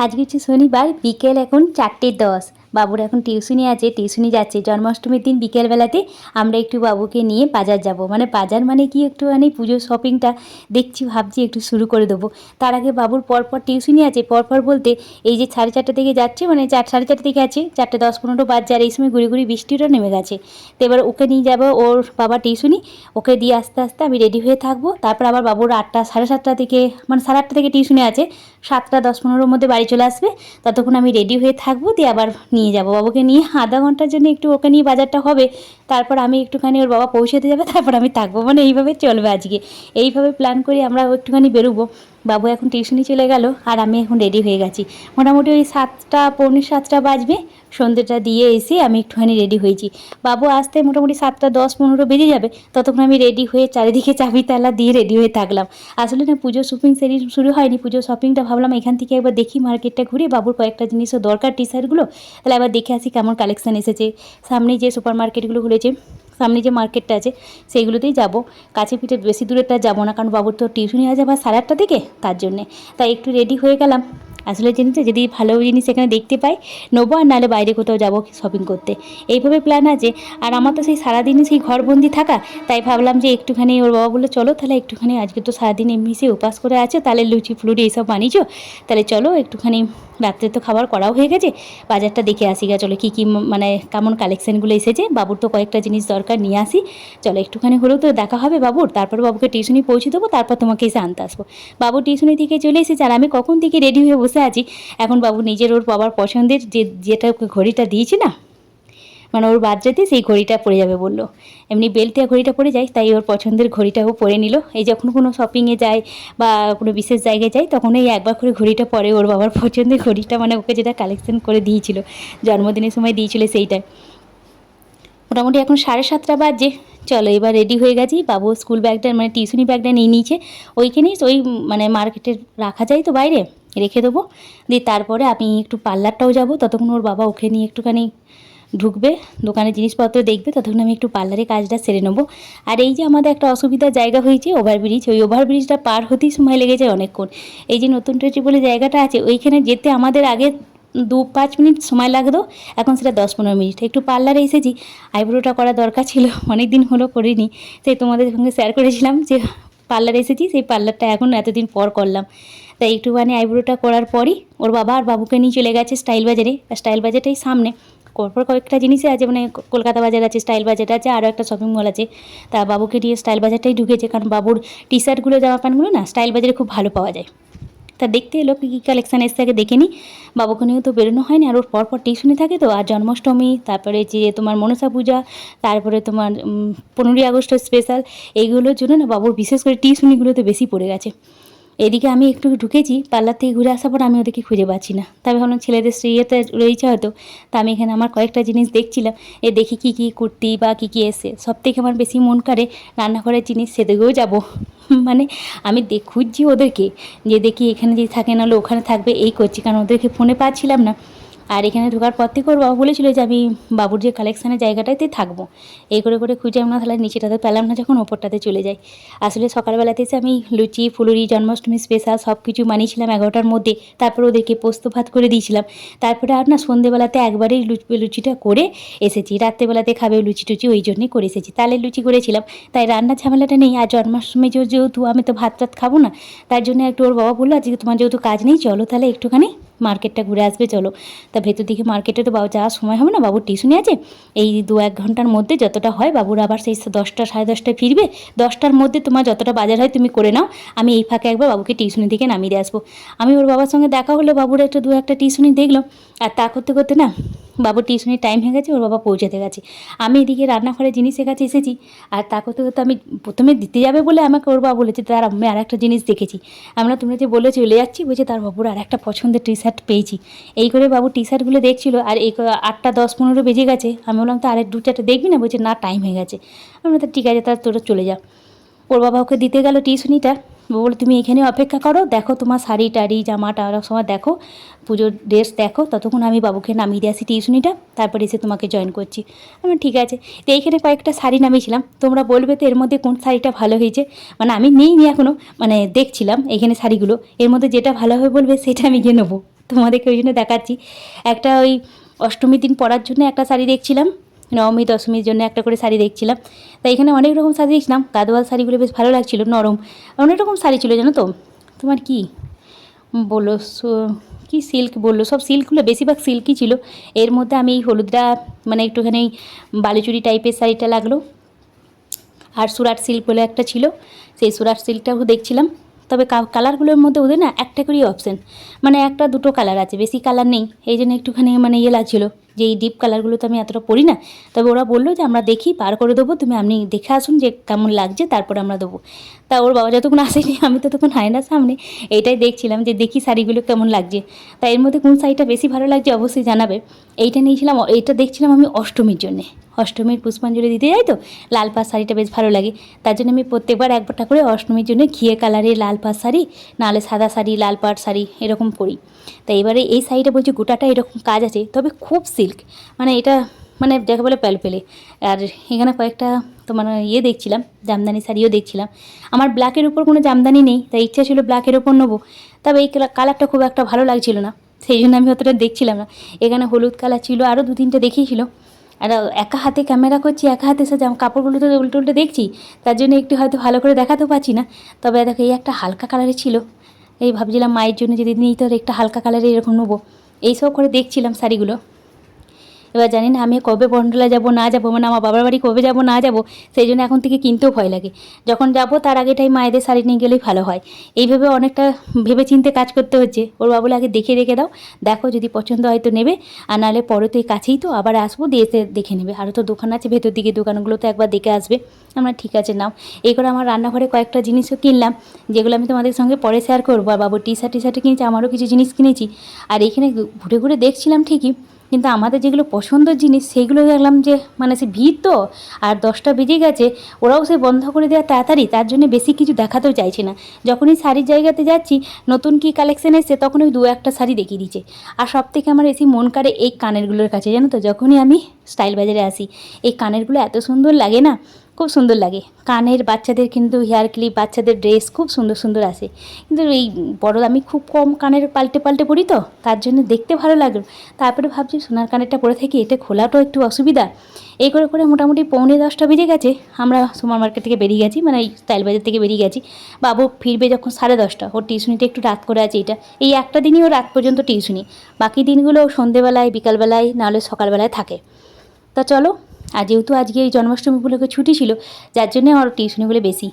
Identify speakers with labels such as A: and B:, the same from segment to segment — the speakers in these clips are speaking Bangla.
A: আজকে হচ্ছে শনিবার বিকেল এখন চারটে দশ। বাবুর এখন টিউশনি আছে টিউশনি যাচ্ছে। জন্মাষ্টমীর দিন বিকেলবেলাতে আমরা একটু বাবুকে নিয়ে বাজার যাব। মানে বাজার মানে কি একটুখানি পুজোর শপিংটা দেখছি, ভাবছি একটু শুরু করে দেবো। তার আগে বাবুর পরপর টিউশনি আছে। পরপর বলতে এই যে সাড়ে চারটে থেকে যাচ্ছে মানে চার, সাড়ে চারটে থেকে আছে, চারটে দশ পনেরো বাজছে আর এই সময় ঘুরে ঘুরে বৃষ্টিটা নেমে গেছে। তো এবার ওকে নিয়ে যাব, ওর বাবা টিউশনি ওকে দিয়ে আস্তে আস্তে আমি রেডি হয়ে থাকব। তারপর আবার বাবুর আটটা, সাড়ে সাতটা থেকে মানে সাড়ে আটটা থেকে টিউশনি আছে। সাতটা, দশ পনেরোর মধ্যে বাড়ি চলে আসবে। ততক্ষণ আমি রেডি হয়ে থাকব, দিয়ে আবার যাব। বাবুকে নিয়ে আধা ঘণ্টার জন্য একটু ওকে নিয়ে বাজারটা হবে। তারপর আমি একটুখানি ওর বাবা পৌঁছাতে যাবে, তারপর আমি থাকব। মানে এইভাবে চলবে আজকে। এইভাবে প্ল্যান করে আমরা একটুখানি বেরোবো। বাবু এখন টিউশনি চলে গেল আর আমি এখন রেডি হয়ে গেছি। মোটামুটি ওই সাতটা, পৌনে সাতটা বাজবে। সন্ধ্যেটা দিয়ে এসে আমি একটুখানি রেডি হয়েছি। বাবু আসতে মোটামুটি সাতটা, দশ, পনেরো বেজে যাবে। ততক্ষণ আমি রেডি হয়ে চারিদিকে চাবি তালা দিয়ে রেডি হয়ে থাকলাম। আসলে না, পুজো শপিং সেরি শুরু হয়নি। পুজো শপিংটা ভাবলাম এখান থেকে একবার দেখি মার্কেটটা ঘুরে বাবুর কয়েকটা জিনিসও দরকার টি শার্টগুলো তাহলে আবার দেখে আসি কেমন কালেকশান এসেছে। সামনে যে সুপার মার্কেটগুলো খুলেছে সামনে যে মার্কেটটা আছে, সেইগুলোতেই যাব। কাছে পিঠে বেশি দূরেরটা যাব না, কারণ বাবুর তো টিউশনি আছে আবার সাড়ে আটটা থেকে তার জন্যে। তাই একটু রেডি হয়ে গেলাম। আসলে জিনিসটা যদি ভালো জিনিস এখানে দেখতে পাই, নেব আর নাহলে বাইরে কোথাও যাব শপিং করতে। এইভাবে প্ল্যান আছে। আর আমার তো সেই সারাদিনই সেই ঘরবন্দি থাকা, তাই ভাবলাম যে একটুখানি ওর বাবা বলল, চলো তাহলে একটুখানি, আজকে তো সারাদিন এমনি সে উপাস করে আছে, তাহলে লুচি ফ্লুচি এইসব বানিয়েছো, তাহলে চলো একটুখানি রাত্রে তো খাবার করাও হয়ে গেছে, বাজারটা দেখে আসি গা, চলো কী কী মানে কেমন কালেকশানগুলো এসেছে, বাবুর তো কয়েকটা জিনিস দরকার নিয়ে আসি। চলো একটুখানি হলেও তো দেখা হবে বাবুর, তারপর বাবুকে টিউশনি পৌঁছে দেবো, তারপর তোমাকে এসে আনতে আসব। বাবু টিউশনি থেকে চলে এসেছে আর আমি কখন থেকে রেডি হয়ে বসে আছি? এখন বাবু নিজের ওর বাবার পছন্দের যে, যেটা ওকে ঘড়িটা দিয়েছি না? মানে ওর বাচ্চাতে সেই ঘড়িটা পরে যাবে বলল। এমনি বেল্টিয়া ঘড়িটা পরে যায়, তাই ওর পছন্দের ঘড়িটাও পরে নিল। এই যখন কোনো শপিংয়ে যায় বা কোনো বিশেষ জায়গায় যায়, তখন এই একবার করে ঘড়িটা পরে ওর বাবার পছন্দের ঘড়িটা মানে ওকে যেটা কালেকশন করে দিয়েছিল, জন্মদিনের সময় দিয়েছিল সেইটা মোটামুটি এখন সাড়ে সাতটা বাজে। চলো, এবার রেডি হয়ে গেছি। বাবু স্কুল ব্যাগটা মানে টিউশনি ব্যাগটা নিয়ে নিয়েছে। ওইখানেই ওই মানে মার্কেটে রাখা যায় তো বাইরে, রেখে দেবো। দিয়ে তারপরে আমি একটু পার্লারটাও যাব। ততক্ষণ ওর বাবা ওকে নিয়ে একটুখানি ঢুকবে দোকানে জিনিসপত্র দেখবে। ততক্ষণ আমি একটু পার্লারে কাজটা সেরে নেব। আর এই যে আমাদের একটা অসুবিধার জায়গা হয়েছে ওভারব্রিজ ওই ওভারব্রিজটা পার হতেই সময় লেগে যায় অনেকক্ষণ। এই যে নতুন ট্রেচি বলে জায়গাটা আছে, ওইখানে যেতে আমাদের আগে দু পাঁচ মিনিট সময় লাগতো এখন সেটা দশ পনেরো মিনিট। একটু পার্লারে এসেছি আইব্রোটা করা দরকার ছিল, অনেক দিন হলো করিনি, সেই তোমাদের সঙ্গে শেয়ার করেছিলাম যে পার্লারে এসেছি, সেই পার্লারটা এখন এতদিন পর করলাম। তাই একটুখানি আইব্রোটা করার পরই ওর বাবা আর বাবুকে নিয়ে চলে গেছে স্টাইল বাজারে, আর স্টাইল বাজারটাই সামনে। পরপর কয়েকটা জিনিসই আছে মানে কলকাতা বাজার আছে স্টাইল বাজার আছে, আরও একটা শপিং মল আছে। তা বাবুকে নিয়ে স্টাইল বাজারটাই ঢুকেছে, কারণ বাবুর টি শার্টগুলো জামা প্যান্টগুলো না স্টাইল বাজারে খুব ভালো পাওয়া যায়। তা দেখতে এলো, কী কী কালেকশান এসে আগে দেখে নিই বাবুকে নিয়েও তো বেরোনো হয়নি, আর ওর পরপর টিউশনি থাকে তো, আর জন্মাষ্টমী, তারপরে যে তোমার মনসা পূজা, তারপরে তোমার পনেরোই আগস্টের স্পেশাল এইগুলোর জন্য না বাবুর বিশেষ করে টিউশনিগুলোতে বেশি পড়ে গেছে। এদিকে আমি একটু ঢুকেছি, পার্লার থেকে ঘুরে আসার পর আমি ওদেরকে খুঁজে পাচ্ছি না। তবে ভাবলাম ছেলেদের ইয়েতে রয়েছে হয়তো, তা আমি এখানে আমার কয়েকটা জিনিস দেখছিলাম। এ দেখি কি কি কুর্তি বা কি কি এসে, সব থেকে আমার বেশি মন করে রান্নাঘরের জিনিস, সেদিকেও যাব। মানে আমি দেখ খুঁজছি ওদেরকে, যে দেখি এখানে যদি থাকে নাহলে ওখানে থাকবে, এই করছি। কারণ ওদেরকে ফোনে পাচ্ছিলাম না। আর এখানে ঢোকার পর থেকে ওর বাবা বলেছিল যে আমি বাবুর যে কালেকশানের জায়গাটাতে থাকব। এই করে করে খুঁজে আমরা তাহলে নিচেটাতে পেলাম না যখন ওপরটাতে চলে যাই আসলে সকালবেলাতে এসে আমি লুচি, ফুলুরি, জন্মাষ্টমী স্পেশাল সব কিছু মানিয়েছিলাম এগারোটার মধ্যে। তারপর ওদেরকে পোস্ত ভাত করে দিয়েছিলাম। তারপরে আর না সন্ধেবেলাতে একবারেই লুচি লুচিটা করে এসেছি। রাত্রেবেলাতে খাবে লুচি টুচি ওই জন্যই করে এসেছি। তাহলে লুচি করেছিলাম। তাই রান্নার ঝামেলাটা নেই। আর জন্মাষ্টমী যেহেতু আমি তো ভাত টাত খাব না, তার জন্য একটু ওর বাবা বলল, আজকে তোমার যেহেতু কাজ নেই, চলো তাহলে একটুখানি মার্কেটটা ঘুরে আসবে, চলো। তা ভেতর দিকে মার্কেটে তো বাবু যাওয়ার সময় হবে না? বাবুর টিউশনি আছে? এই দু এক ঘণ্টার মধ্যে যতটা হয়, বাবুর আবার সেই দশটা, সাড়ে দশটায় ফিরবে। দশটার মধ্যে তোমার যতটা বাজার হয় তুমি করে নাও। আমি এই ফাঁকে একবার বাবুকে টিউশনি থেকে নামিয়ে দিয়ে আসব। আমি ওর বাবার সঙ্গে দেখা হলো বাবুর একটা দু একটা টিউশনি দেখলাম। আর তা করতে করতে না, বাবুর টিউশনির টাইম হয়ে গেছে, ওর বাবা পৌঁছাতে গেছে। আমি এদিকে রান্নাঘরে জিনিসের কাছে এসেছি। আর তা করতে করতে আমি প্রথমে দিতে যাবে বলে আমাকে ওর বাবা বলেছে, তার আমি আর একটা জিনিস দেখেছি। আমরা তোমরা যে বলে চলে যাচ্ছি, বলছে তার বাবুর আর একটা পছন্দের টি পেয়েছি। এই করে বাবু টি শার্টগুলো দেখছিল আর এই আটটা দশ পনেরো বেজে গেছে। আমি বললাম, তো আরেক দু চারটে দেখবি না? বলছে, না টাইম হয়ে গেছে। আমরা তো ঠিক আছে তার তোরা চলে যা। ওর বাবা ওকে দিতে গেল টিউশনিটা। বলে তুমি এখানে অপেক্ষা করো, দেখো তোমার শাড়ি টাড়ি, জামা টাড়া সময় দেখো, পুজোর ড্রেস দেখো। ততক্ষণ আমি বাবুকে নামিয়ে দিয়ে আসি টিউশনিটা, তারপরে এসে তোমাকে জয়েন করছি। আমি ঠিক আছে। তো এইখানে কয়েকটা শাড়ি নামিয়েছিলাম। তোমরা বলবে তো এর মধ্যে কোন শাড়িটা ভালো হয়েছে? মানে আমি নিইনি এখনও মানে দেখছিলাম এইখানে শাড়িগুলো। এর মধ্যে যেটা ভালো হবে বলবে, সেটা আমি গিয়ে নেব। তোমাদেরকে ওই জন্য দেখাচ্ছি। একটা ওই অষ্টমীর দিন পরার জন্য একটা শাড়ি দেখছিলাম, নবমী, দশমীর জন্য একটা করে শাড়ি দেখছিলাম। তাই এখানে অনেক রকম শাড়ি দেখছিলাম, গাদোয়াল শাড়িগুলো বেশ ভালো লাগছিল, নরম। অনেক রকম শাড়ি ছিল জানো তো। তোমার কি? বলল সো- কি সিল্ক বলল? সব সিল্কগুলো বেশিরভাগ সিল্কই ছিল। এর মধ্যে আমি এই হলুদটা মানে একটুখানি বালিচুরি টাইপের শাড়িটা লাগল। আর সুরাট সিল্ক বলে একটা ছিল, সেই সুরাট সিল্কটাও দেখছিলাম। তবে কালারগুলোর মধ্যে ওদের না একটা করেই অপশান মানে একটা দুটো কালার আছে, বেশি কালার নেই। এই জন্য একটুখানি মানে ইয়ে লাগছিল। যে এই ডিপ কালারগুলো তো আমি এতটা পরি না, তবে ওরা বলল যে আমরা দেখি, পার করে দেবো, তুমি আপনি দেখে আসুন যে কেমন লাগছে, তারপর আমরা দেবো। তা ওর বাবা যতক্ষণ আসেনি, আমি তো তখন না সামনে এইটাই দেখছিলাম যে দেখি শাড়িগুলো কেমন লাগছে। তা এর মধ্যে কোন শাড়িটা বেশি ভালো লাগছে অবশ্যই জানাবে। এইটা নিয়েছিলাম, এইটা দেখছিলাম আমি অষ্টমীর জন্যে। অষ্টমীর পুষ্পাঞ্জলি দিতে যাই তো, লাল পাড় শাড়িটা বেশ ভালো লাগে। তার জন্য আমি প্রত্যেকবার একবারটা করে অষ্টমীর জন্য ঘিয়ে কালারের লাল পাড় শাড়ি, নাহলে সাদা শাড়ি, লাল পাড় শাড়ি এরকম পরি। তাই এবারে এই শাড়িটা বলছি গোটাটা এরকম কাজ আছে, তবে খুব সিল্ক মানে এটা মানে যাকে বলে প্যালপেলে আর এখানে কয়েকটা তোমার ইয়ে দেখছিলাম, জামদানি শাড়িও দেখছিলাম। আমার ব্ল্যাকের উপর কোনো জামদানি নেই, তাই ইচ্ছা ছিল ব্ল্যাকের ওপর নেব। তবে এই কালারটা খুব একটা ভালো লাগছিল না, সেই জন্য আমি অতটা দেখছিলাম না। এখানে হলুদ কালার ছিল, আরও দু তিনটে দেখিয়েছিল আর একা হাতে ক্যামেরা করছি, একা হাতে সে কাপড়গুলো তো উল্টো উল্টো দেখছি, তার জন্য একটু হয়তো ভালো করে দেখাতেও পারছি না। তবে দেখো, এই একটা হালকা কালারের ছিল। এই ভাবছিলাম মায়ের জন্য যদি নিই তো একটা হালকা কালারে এরকম নেব। এইসব করে দেখছিলাম শাড়িগুলো। এবার জানি না আমি কবে বন্ডলা যাব, না যাব মানে আমার বাবার বাড়ি কবে যাব, না যাব, সেই জন্য এখন থেকে কিনতেও ভয় লাগে। যখন যাব, তার আগেটাই মায়েদের শাড়ি নিয়ে গেলেই ভালো হয়। এইভাবে অনেকটা ভেবে চিনতে কাজ করতে হচ্ছে। ওর বাবুল আগে দেখে রেখে দাও, দেখো যদি পছন্দ হয় তো নেবে, আর নাহলে পরে তো এই কাছেই তো আবার আসব, দিয়ে দেখে নেবে। আরও তো দোকান আছে, ভেতর দিকে দোকানগুলো তো একবার দেখে আসবে। আমরা ঠিক আছে, নাও। এই করে আমার রান্নাঘরে কয়েকটা জিনিসও কিনলাম, যেগুলো আমি তোমাদের সঙ্গে পরে শেয়ার করব। আর বাবু টি শার্ট টি শার্টে কিনেছি, আমারও কিছু জিনিস কিনেছি। আর এইখানে ঘুরে ঘুরে দেখছিলাম ঠিকই কিন্তু আমাদের যেগুলো পছন্দের জিনিস, সেইগুলো দেখলাম যে মানে সে ভিড় তো, আর দশটা বেজে গেছে, ওরাও সে বন্ধ করে দেওয়া তাড়াতাড়ি, তার জন্য বেশি কিছু দেখাতেও চাইছে না। যখনই শাড়ির জায়গাতে যাচ্ছি, নতুন কি কালেকশন এসছে তখন ওই দু একটা শাড়ি দেখিয়ে দিচ্ছে। আর সব থেকে আমার এসি মন কাড়ে এই কানেরগুলোর কাছে, জানো তো? যখনই আমি স্টাইল বাজারে আসি, এই কানেরগুলো এত সুন্দর লাগে না খুব সুন্দর লাগে। কানের বাচ্চাদের কিন্তু হেয়ার ক্লিপ বাচ্চাদের ড্রেস খুব সুন্দর সুন্দর আসে। কিন্তু এই বড়, আমি খুব কম কানের পাল্টে পাল্টে পরি তো, তার জন্য দেখতে ভালো লাগল তারপরে ভাবছি সোনার কানেরটা পরে থাকি, এটা খোলাটাও একটু অসুবিধা। এই করে করে মোটামুটি পৌনে দশটা বেজে গেছে, আমরা সুপার মার্কেট থেকে বেরিয়ে গেছি মানে এই স্টাইল বাজার থেকে বেরিয়ে গেছি। বাবু ফিরবে যখন সাড়ে দশটা, ওর টিউশনিটা একটু রাত করে আছে এটা। এই একটা দিনই ও রাত পর্যন্ত টিউশনি। বাকি দিনগুলো সন্ধেবেলায়, বিকালবেলায়, নাহলে সকালবেলায় থাকে। তা চলো আর যেহেতু আজকে এই জন্মাষ্টমী উপলক্ষে ছুটি ছিল, যার জন্য আমার টিউশনিগুলো বেশি।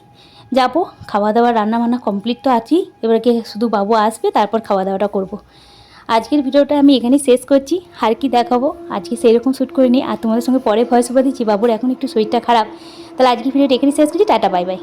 A: যাব খাওয়া দাওয়া রান্না বান্না কমপ্লিট তো আছি এবারকে শুধু বাবু আসবে, তারপর খাওয়া দাওয়াটা করব। আজকের ভিডিওটা আমি এখানেই শেষ করছি, আর কি দেখাবো? আজকে সেরকম শ্যুট করে নিই আর তোমাদের সঙ্গে পরে ভয়েস ওভার দিচ্ছি, বাবুর এখন একটু শরীরটা খারাপ। তাহলে আজকের ভিডিওটা এখানেই শেষ করছি, টাটা বাই বাই